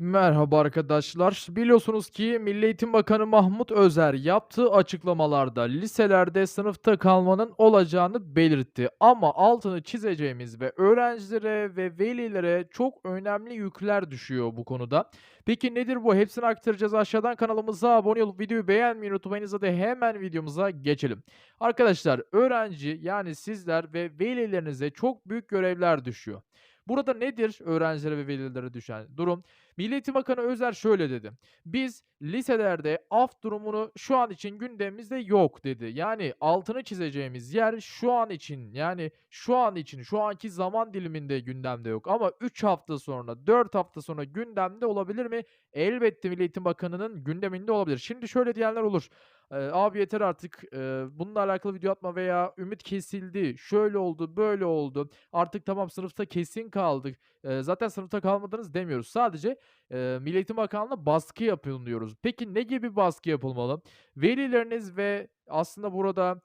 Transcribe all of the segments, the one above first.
Merhaba arkadaşlar. Biliyorsunuz ki Milli Eğitim Bakanı Mahmut Özer yaptığı açıklamalarda liselerde sınıfta kalmanın olacağını belirtti. Ama altını çizeceğimiz ve öğrencilere ve velilere çok önemli yükler düşüyor bu konuda. Peki nedir bu? Hepsini aktaracağız. Aşağıdan kanalımıza abone olup videoyu beğenmeyi unutmayınız. Hadi hemen videomuza geçelim. Arkadaşlar öğrenci yani sizler ve velilerinize çok büyük görevler düşüyor. Burada nedir öğrencilere ve velilere düşen durum? Milli Eğitim Bakanı Özer şöyle dedi. Biz liselerde af durumunu şu an için gündemimizde yok dedi. Yani altını çizeceğimiz yer şu an için yani şu an için şu anki zaman diliminde gündemde yok. Ama 3 hafta sonra 4 hafta sonra gündemde olabilir mi? Elbette Milli Eğitim Bakanı'nın gündeminde olabilir. Şimdi şöyle diyenler olur. Eee, abi yeter artık eee, bununla alakalı video atma veya ümit kesildi, şöyle oldu, böyle oldu. Artık tamam sınıfta kesin kaldık. Eee, zaten sınıfta kalmadınız demiyoruz. Sadece Eee, Milli Bakanlığı'na baskı yapın diyoruz. Peki ne gibi baskı yapılmalı? Velileriniz ve aslında burada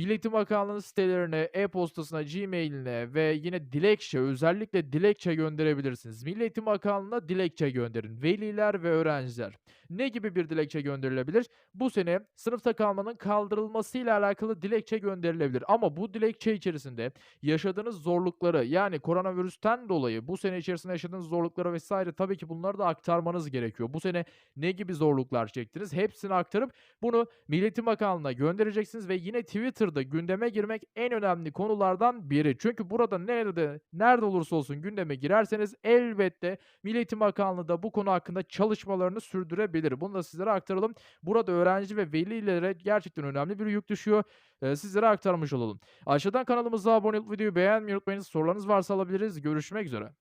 Milli Eğitim Bakanlığı'nın sitelerine, e-postasına, Gmail'ine ve yine dilekçe, özellikle dilekçe gönderebilirsiniz. Milli Eğitim Bakanlığı'na dilekçe gönderin. Veliler ve öğrenciler. Ne gibi bir dilekçe gönderilebilir? Bu sene sınıfta kalmanın kaldırılmasıyla alakalı dilekçe gönderilebilir. Ama bu dilekçe içerisinde yaşadığınız zorlukları yani koronavirüsten dolayı bu sene içerisinde yaşadığınız zorlukları vesaire tabii ki bunları da aktarmanız gerekiyor. Bu sene ne gibi zorluklar çektiniz? Hepsini aktarıp bunu Milli Eğitim Bakanlığı'na göndereceksiniz ve yine Twitter'da gündeme girmek en önemli konulardan biri. Çünkü burada nerede nerede olursa olsun gündeme girerseniz elbette Milli Eğitim Bakanlığı da bu konu hakkında çalışmalarını sürdürebilir. Bunu da sizlere aktaralım. Burada öğrenci ve velilere gerçekten önemli bir yük düşüyor. Eee, sizlere aktarmış olalım. Aşağıdan kanalımıza abone olup videoyu beğenmeyi unutmayınız. Sorularınız varsa alabiliriz. Görüşmek üzere.